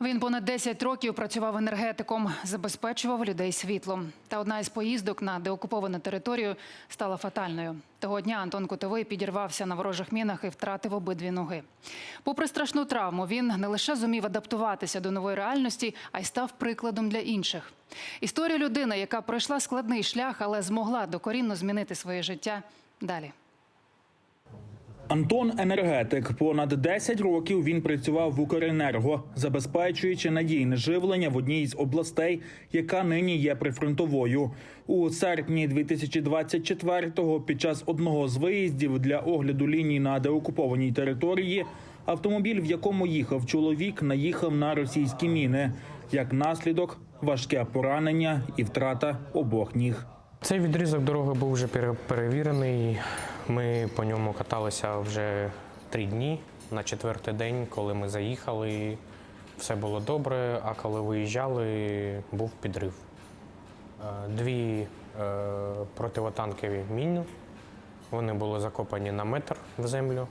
Він понад 10 років працював енергетиком, забезпечував людей світлом. Та одна із поїздок на деокуповану територію стала фатальною. Того дня Антон Котовий підірвався на ворожих мінах і втратив обидві ноги. Попри страшну травму, він не лише зумів адаптуватися до нової реальності, а й став прикладом для інших. Історія людини, яка пройшла складний шлях, але змогла докорінно змінити своє життя. Далі. Антон енергетик. Понад 10 років він працював в Укренерго, забезпечуючи надійне живлення в одній з областей, яка нині є прифронтовою. У серпні 2024-го під час одного з виїздів для огляду ліній на деокупованій території автомобіль, в якому їхав чоловік, наїхав на російські міни. Як наслідок, важке поранення і втрата обох ніг. Цей відрізок дороги був вже пере- перевірений. Ми по ньому каталися вже три дні. На четвертий день, коли ми заїхали, все було добре, а коли виїжджали, був підрив. Е, Дві е, противотанкові міни. Вони були закопані на метр в землю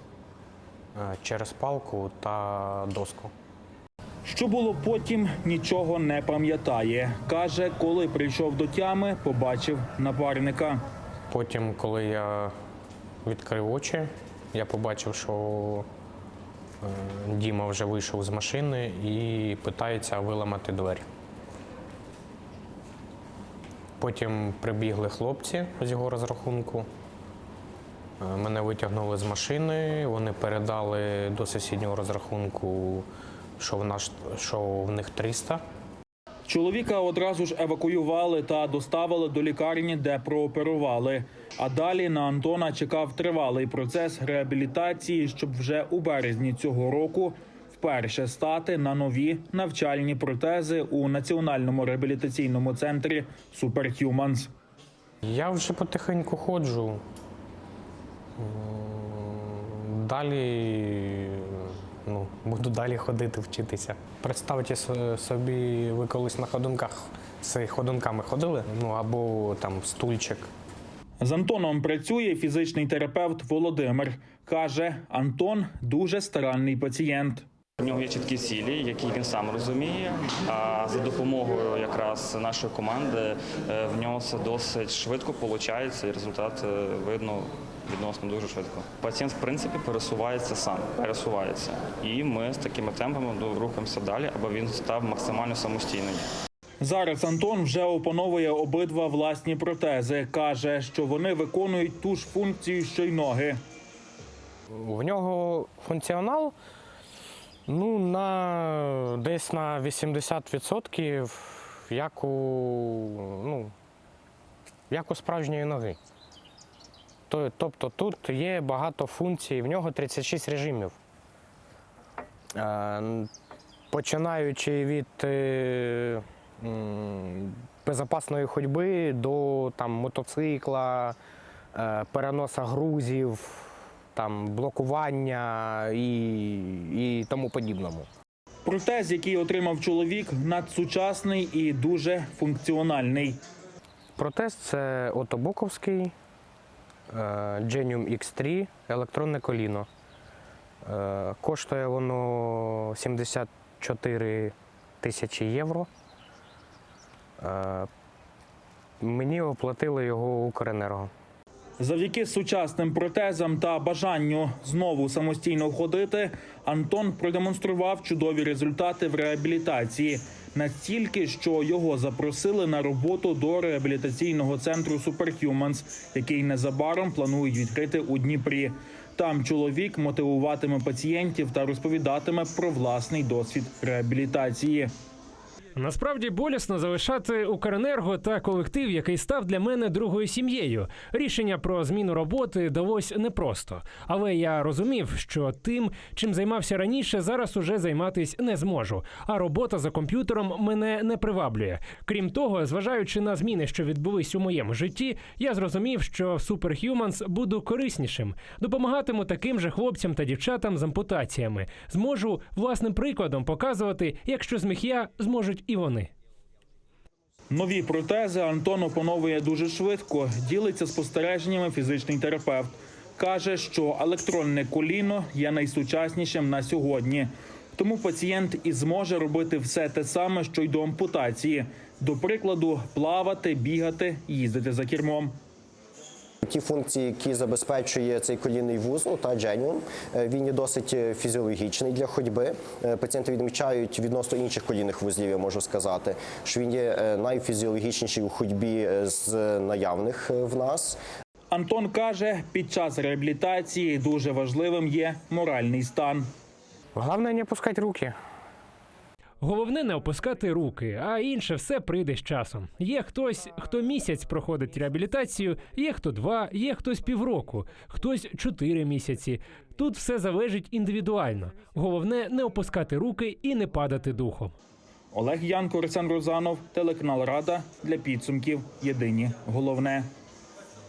е, через палку та доску. Що було потім, нічого не пам'ятає. Каже, коли прийшов до тями, побачив напарника. Потім, коли я відкрив очі, я побачив, що е, Діма вже вийшов з машини і питається виламати двері. Потім прибігли хлопці з його розрахунку. Е, Мене витягнули з машини, вони передали до сусіднього розрахунку, що в, наш, що в них 300. Чоловіка одразу ж евакуювали та доставили до лікарні, де прооперували. А далі на Антона чекав тривалий процес реабілітації, щоб вже у березні цього року вперше стати на нові навчальні протези у національному реабілітаційному центрі Superhumans. Я вже потихеньку ходжу. Далі ну, буду далі ходити, вчитися. Представте собі, ви колись на ходунках з ходунками ходили? Ну або там стульчик. З Антоном працює фізичний терапевт Володимир. Каже, Антон дуже старанний пацієнт. У нього є чіткі цілі, які він сам розуміє. А за допомогою якраз нашої команди е, в нього це досить швидко виходить, і результат е, видно відносно дуже швидко. Пацієнт, в принципі, пересувається сам, пересувається. І ми з такими темпами рухаємося далі, аби він став максимально самостійним. Зараз Антон вже опановує обидва власні протези. Каже, що вони виконують ту ж функцію, що й ноги. В нього функціонал ну, на, десь на 80% як у, ну, як у справжньої ноги. Тобто тут є багато функцій, в нього 36 режимів. Е, Починаючи від е, безпечної ходьби до там, мотоцикла, е, переноса грузів, там, блокування і, і тому подібному. Протез, який отримав чоловік, надсучасний і дуже функціональний. Протез це отобоковський е, Genium X3 електронне коліно. Е, Коштує воно 74 тисячі євро. Е, Мені оплатили його Укренерго. Завдяки сучасним протезам та бажанню знову самостійно ходити, Антон продемонстрував чудові результати в реабілітації. Настільки, що його запросили на роботу до реабілітаційного центру Superhumans, який незабаром планують відкрити у Дніпрі. Там чоловік мотивуватиме пацієнтів та розповідатиме про власний досвід реабілітації. Насправді болісно залишати Укренерго та колектив, який став для мене другою сім'єю. Рішення про зміну роботи далось непросто. Але я розумів, що тим, чим займався раніше, зараз уже займатись не зможу. А робота за комп'ютером мене не приваблює. Крім того, зважаючи на зміни, що відбулись у моєму житті, я зрозумів, що в Superhumans буду кориснішим. Допомагатиму таким же хлопцям та дівчатам з ампутаціями. Зможу власним прикладом показувати, якщо зміг я, зможуть і вони. Нові протези Антон опановує дуже швидко. Ділиться спостереженнями фізичний терапевт. Каже, що електронне коліно є найсучаснішим на сьогодні. Тому пацієнт і зможе робити все те саме, що й до ампутації. До прикладу, плавати, бігати, їздити за кермом. Ті функції, які забезпечує цей колінний вузол та дженіум, він є досить е, фізіологічний для ходьби. Е, Пацієнти відмічають відносно інших колінних вузлів, я можу сказати, що він є е, найфізіологічніший у ходьбі з наявних в нас. Антон каже, під час реабілітації дуже важливим є моральний стан. Головне не опускати руки. Головне не опускати руки, а інше все прийде з часом. Є хтось, хто місяць проходить реабілітацію, є хто два, є хтось півроку, хтось чотири місяці. Тут все залежить індивідуально. Головне не опускати руки і не падати духом. Олег Янко, Олександр Розанов, телеканал Рада для підсумків. Єдині головне.